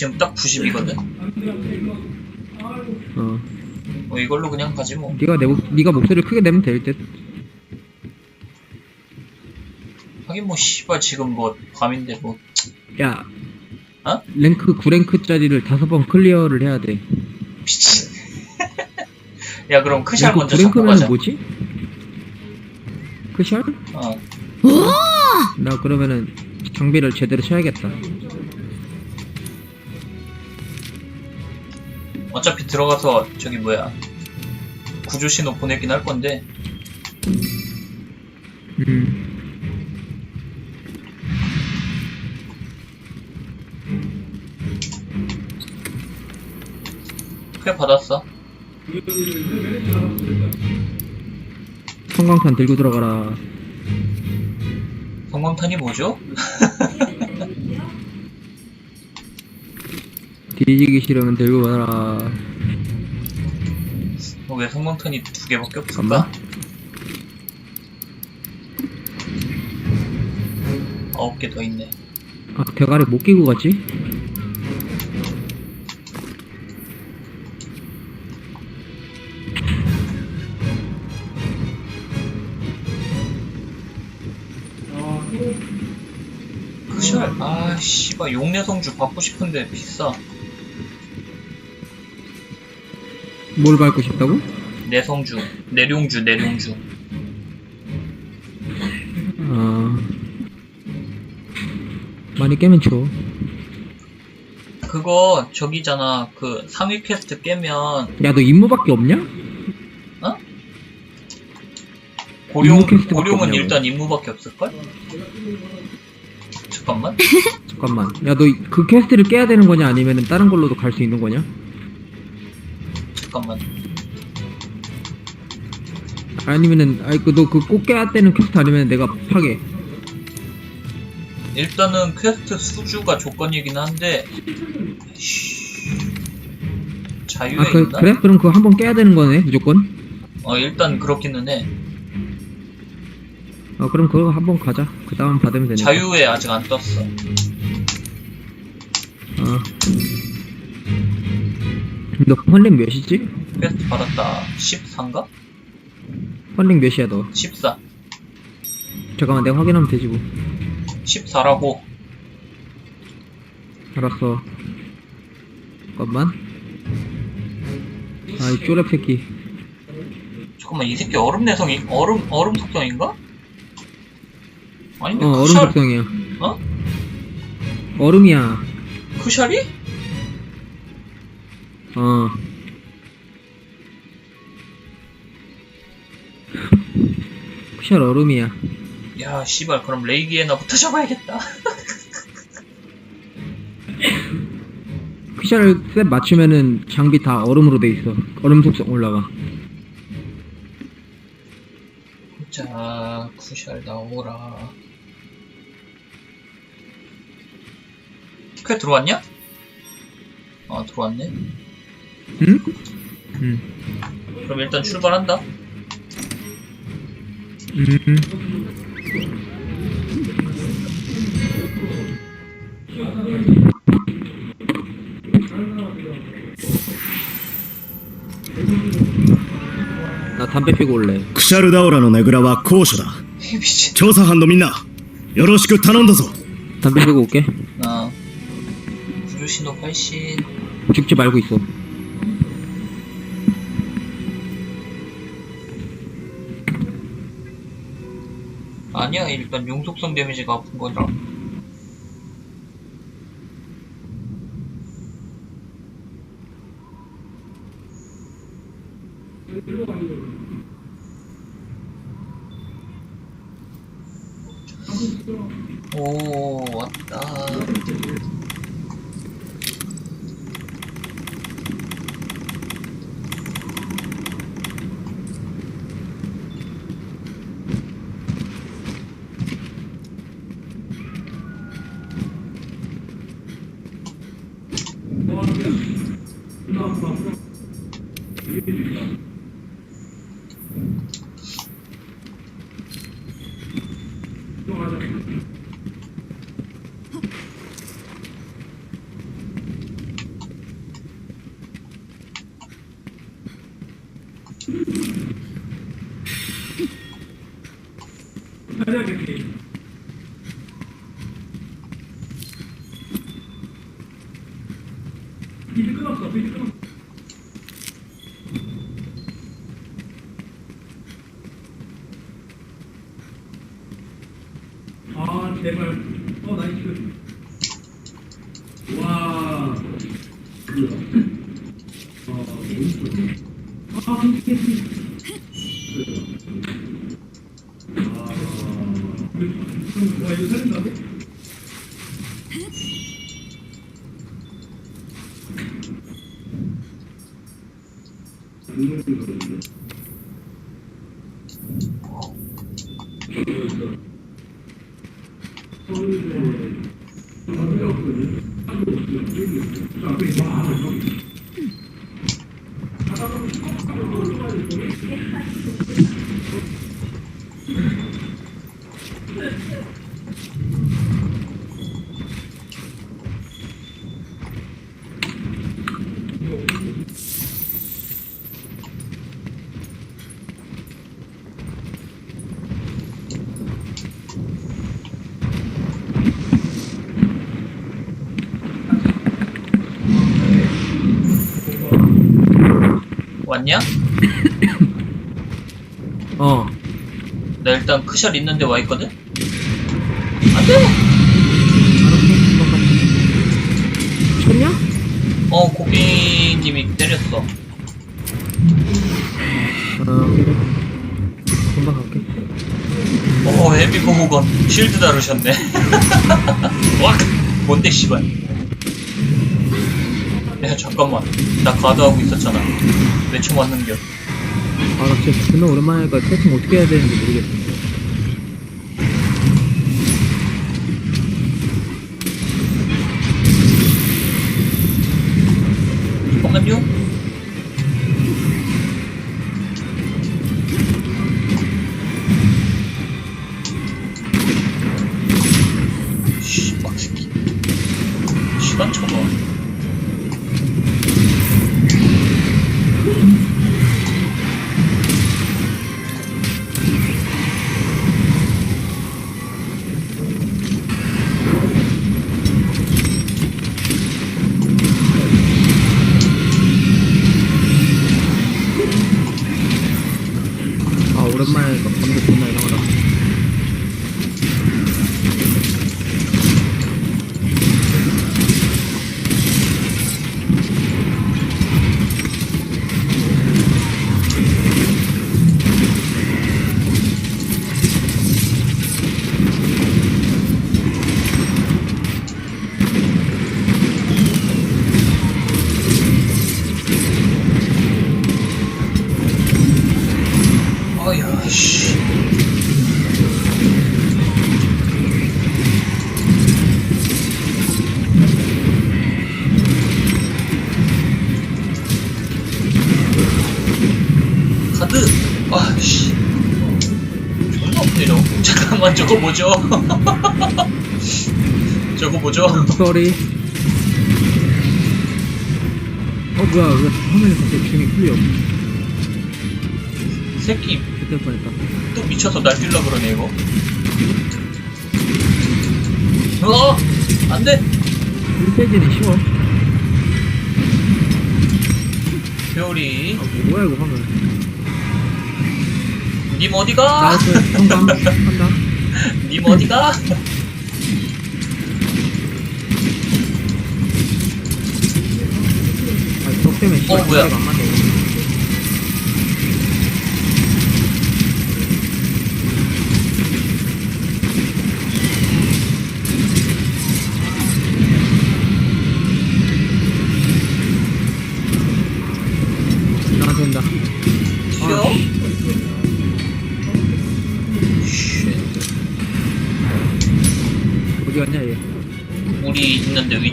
지금 딱 90이거든. 어. 뭐 이걸로 그냥 가지 뭐. 네가 내 목, 네가 목소리를 크게 내면 될 듯. 하긴 뭐 씨발 지금 뭐 밤인데 뭐 야. 어? 랭크 9랭크짜리를 다섯 번 클리어를 해야 돼. 미친. 야 그럼 크샬 먼저 잡고 9랭크면 가자. 뭐지? 크샬? 어. 나 그러면은 장비를 제대로 쳐야겠다. 어차피 들어가서 저기 뭐야 구조 신호 보내긴 할 건데 음. 꽤 받았어. 성광탄 들고 들어가라. 성광탄이 뭐죠? 뒤지기 싫으면 들고 가라. 어, 왜 성광탄이 두 개밖에 없을까? 잠깐만. 아홉 개 더 있네. 아, 벽 아래 못 끼고 갔지? 아 씨발 용내성주 받고 싶은데 비싸. 뭘 밟고 싶다고? 내성주, 내룡주, 내룡주. 아. 많이 깨면 줘. 그거 저기잖아. 그 상위 퀘스트 깨면 야, 너 임무밖에 없냐? 고룡 임무 퀘스트밖에 고룡은 없냐고. 일단 임무밖에 없을걸? 잠깐만. 잠깐만. 야, 너 그 퀘스트를 깨야 되는 거냐? 아니면은 다른 걸로도 갈 수 있는 거냐? 잠깐만. 아니면은, 아이, 그, 너그꼭 깨야 되는 퀘스트 아니면 내가 파게. 일단은 퀘스트 수주가 조건이긴 한데 씨. 자유에 아, 그, 있나? 그래? 그럼 그거 한 번 깨야 되는 거네, 무조건? 어 일단 그렇기는 해. 어, 그럼 그거 한 번 가자. 그 다음 받으면 되네. 자유에 아직 안 떴어. 어. 너 헌랭 몇이지? 퀘스트 받았다. 14인가? 헌랭 몇이야, 너? 14. 잠깐만, 내가 확인하면 되지, 뭐. 14라고. 알았어. 잠깐만. 아, 이 쪼렙 새끼. 잠깐만 이 새끼 얼음 내성이 얼음 얼음 속성인가? 아닌데 어, 얼음 크샬 속성이야. 어? 얼음이야. 크샬이? 어. 쿠샬 얼음이야. 야 씨발 그럼 레이기에나부터 잡아야겠다. 쿠샬을 셋 맞추면은 장비 다 얼음으로 돼 있어. 얼음 속성 올라가. 자 쿠샬 나오라. 퀘 들어왔냐? 아 들어왔네. 응? 응. 그럼 일단 출발한다. 음. 나 담배 피고 올래. クシャルダオラのねぐらは高所だ 이 미친. 調査班のみんなよろしく頼んだぞ 담배 피고 올게. 아 구조 신호 발신. 죽지 말고 있어. 아니야 일단 용속성 데미지가 아픈 거라. 오 왔다. 気づくのと気づくの Deus te abençoe. 왔냐? 어 나 일단 크샬 있는데 와 있거든? 알았어 쳤냐? 어, 고비님이 때렸어. 어 그래 금방 갈게 오, 헤비 보호건 쉴드 다루셨네. 와, 뭔데, 씨발. 야, 잠깐만. 나 가드하고 있었잖아. 왜총 왔는겨? 아나 진짜 존나 오랜만이니까 세팅 어떻게 해야 되는지 모르겠어 뭐죠? 저거 뭐죠? 쏘리 어 뭐야 왜 화면에 갑자기 줌이 풀려 새끼, 그때 뻔했다 또 미쳐서 날뛸라 그러네, 이거. 어! 안 돼! 1페이지는 쉬워 별이. 아 뭐야 이거 화면 님 어디가? 나이스 성공 한다 님 어디가? 아적 때문에 씨발 어, 뭐야? 자리가 안 맞네 갔냐 얘 우리 있는데 위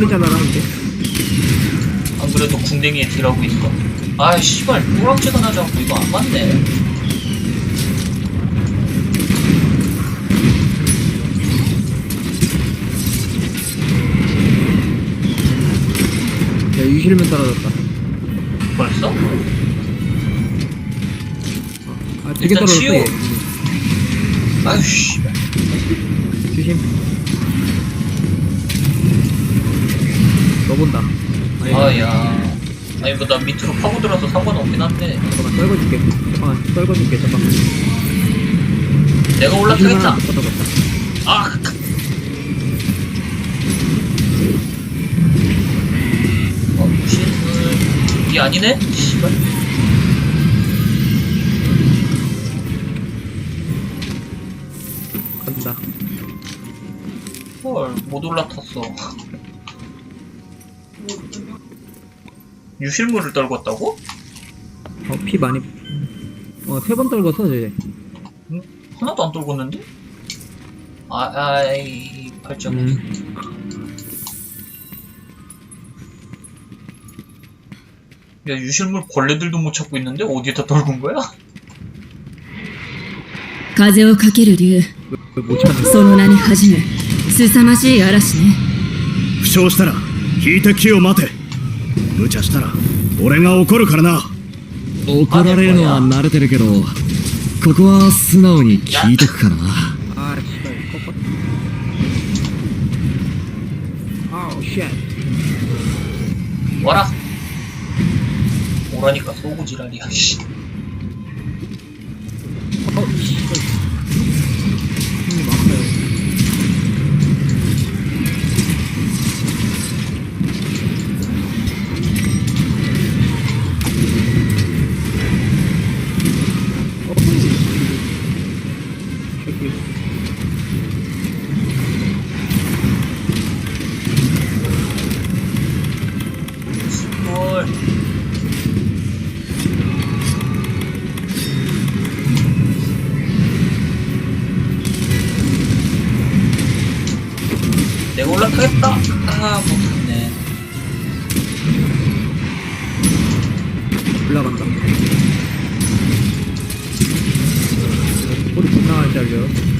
꼬리 잘라라, 이제. 안 그래도 궁뎅이에 딜하고 있어. 아, 씨발, 꼬락지가 않고 이거 안 맞네. 야, 유실면 떨어졌다. 벌써? 아, 되게 일단 떨어졌어, 치워. 얘. 아유, 씨발. 조심. 너 본다. 아니, 아, 야. 아니, 뭐, 나 밑으로 파고들어서 상관없긴 한데. 잠깐만, 떨궈줄게. 잠깐만, 떨궈줄게, 잠깐만. 내가 올라타겠다. 아! 어, 무신은, 이게 아니네? 씨발. 간다. 헐, 못 올라탔어. 유실물을 떨궜다고? 어, 피 많이. 어, 세 번 떨궈서, 이제. 응? 하나도 안 떨궜는데? 아, 아이, 발전. 음. 야, 유실물 벌레들도 못 찾고 있는데? 어디에다 떨군 거야? 風をかける竜 왜 못 찾는 거야? その名に恥じぬ凄まじい嵐ね負傷したら引いて木を待て 無茶したら俺が怒るからな。怒られるのは慣れてるけどここは素直に聞いてくかな。わら俺にかそうじらりやし 내가 올라타겠다! 아, 못했네. 올라간다. 꼬리 존나 안 잘려.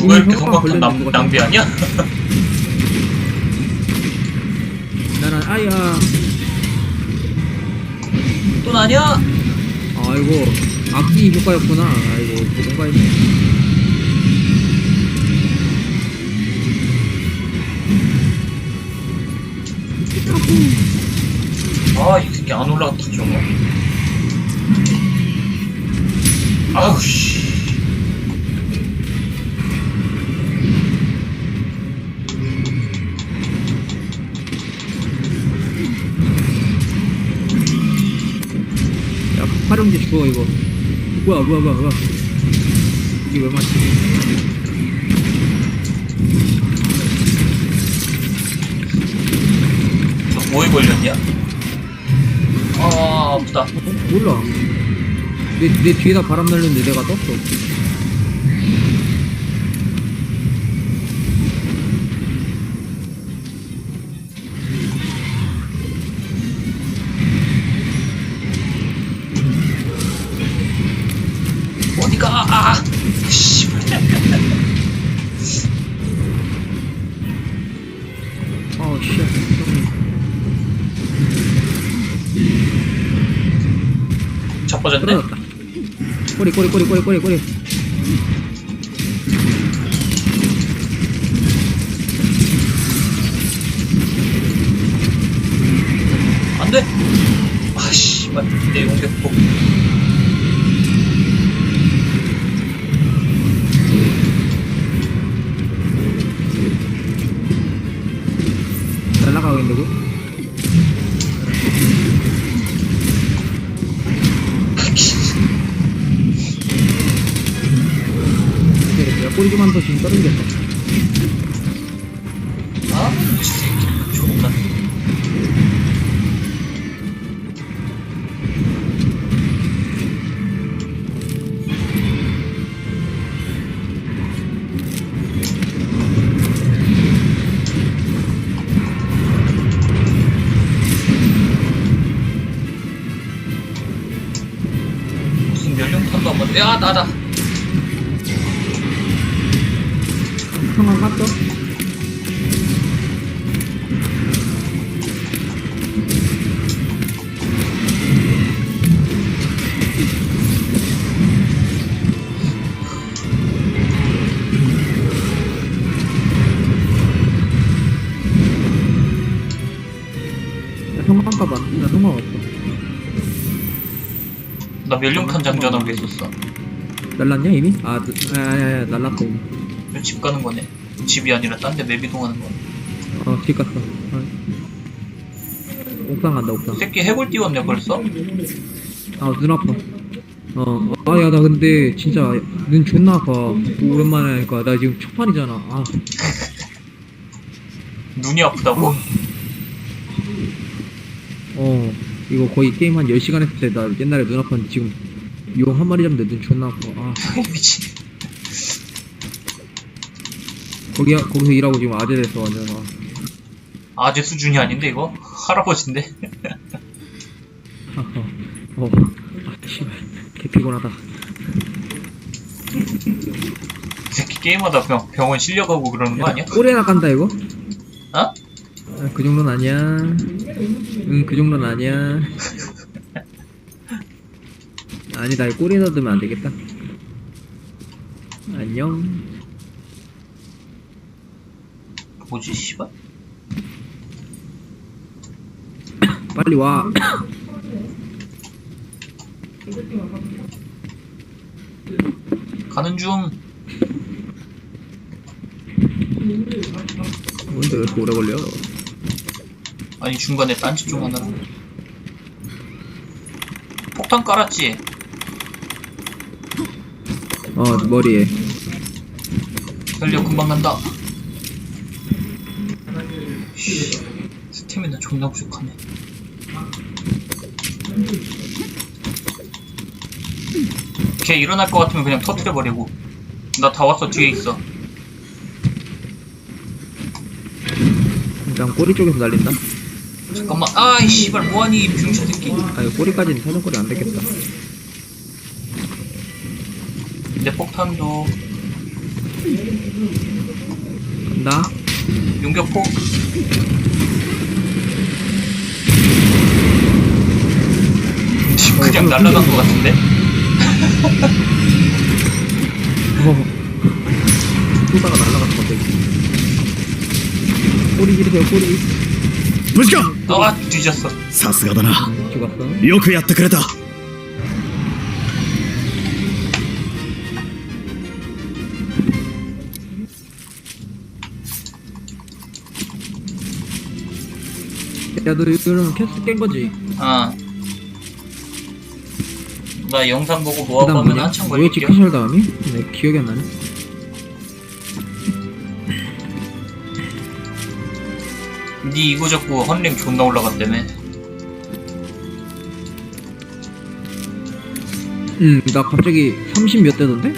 누가 이렇게 성광탄 걸렸는 낭. 낭비하냐? 나는 아야. 또 나냐? 아이고 악기 효과였구나. 아이고 뭔가 했네. 아, 이 새끼 안 올라갔다, 저거. 아우, 씨. 야 활용제 주워 이거. 뭐야 뭐야 뭐야 뭐야. 이게 왜 맞지? 저 뭐에 걸렸냐? 아, 아프다. 어? 몰라. 내, 내 뒤에다 바람 날렸는데 내가 떴어. 아우 씨. 자빠졌네? 떨어졌다. 꼬리 꼬리 꼬리 꼬리 꼬리 꼬리. 꼬리 좀만 더 지금 떨어지겠다. 아, 이 새끼. 존나. 무슨 연령탄도 한번 야 나다 가봐. 나 성광 없어. 나 멸룡탄 장전하고 있었어 날랐냐 이미? 아, 느- 아, 야, 야, 날랐어 이미. 이거 집 가는 거네 집이 아니라 딴 데 맵 이동하는 거야 어, 집 갔어. 아. 옥상 간다, 옥상. 이 새끼 해골 띄웠네 벌써? 아, 눈 아파. 어, 아, 야, 나 근데 진짜 눈 존나 아파. 오랜만에 하니까. 나 지금 초판이잖아. 아, 눈이 아프다고? 어, 이거 거의 게임 한 10시간 했을 때 나 옛날에 눈 아팠는데 지금 용 한 마리 잡는데 눈 존나 아파. 아, 미친 거기, 거기서 일하고 지금 아재 됐어, 완전. 아, 아재 수준이 아닌데 이거? 할아버지인데? 아, 어, 어. 아, 씨발. 개 피곤하다. 이 새끼 게임하다 병, 병원 실려가고 그러는 거 아니야? 꼬리나 깐다, 이거? 어? 아, 그 정도는 아니야. 응, 그 정도는 아니야. 아니다, 이 꼬리에 넣으면 안 되겠다. 안녕. 뭐지 씨발? 빨리 와. 가는 중 뭔데 왜 이렇게 오래 걸려? 아니 중간에 딴짓 좀 하느라 폭탄 깔았지? 어, 머리에. 달려 금방 간다 씨, 스태미나 존나 부족하네 걔 일어날 것 같으면 그냥 터트려버리고 나 다 왔어 뒤에 있어 일단 꼬리 쪽에서 날린다. 잠깐만 아이 씨발 뭐하니 이 병신 새끼 아, 이거 꼬리까지는 사정거리 안 되겠다. 내 폭탄도 간다. 용격폭 지금 그냥 날아간 것 같은데? 어. 쏘다가 날라갔어, 갑자기. 꼬리 기르세요, 꼬리. 無事か 아 뒤졌어 さすがだな 죽었어. よくやってくれた 야, 너 이러면 캐스 깬 거지? 아. 나 영상 보고 그 모아보면 다음 뭐냐? 한참 뭐였지, 걸릴게요. 캐셜 다음이? 내 기억이 안 나네. 니 이거 잡고 헌링 존나 올라갔다며. 응, 나 갑자기 30 몇 대던데?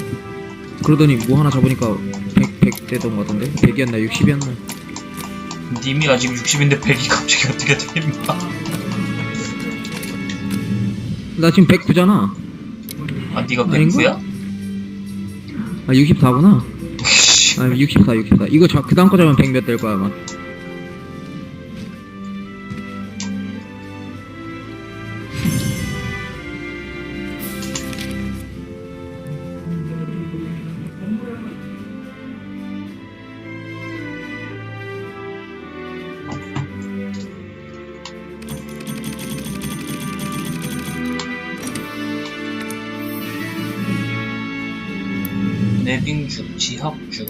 그러더니 뭐 하나 잡으니까 100, 100 대던 거 같던데? 100이었나 60이었나? 님이 아직 60인데 100이 갑자기 어떻게 돼, 임마. 나 지금 109잖아. 아, 니가 아닌가? 100구야? 아, 64구나. 아, 64, 64. 이거 자, 그 다음 거 잡으면 100 몇 될 거야, 아마. 내빙주, 지합주.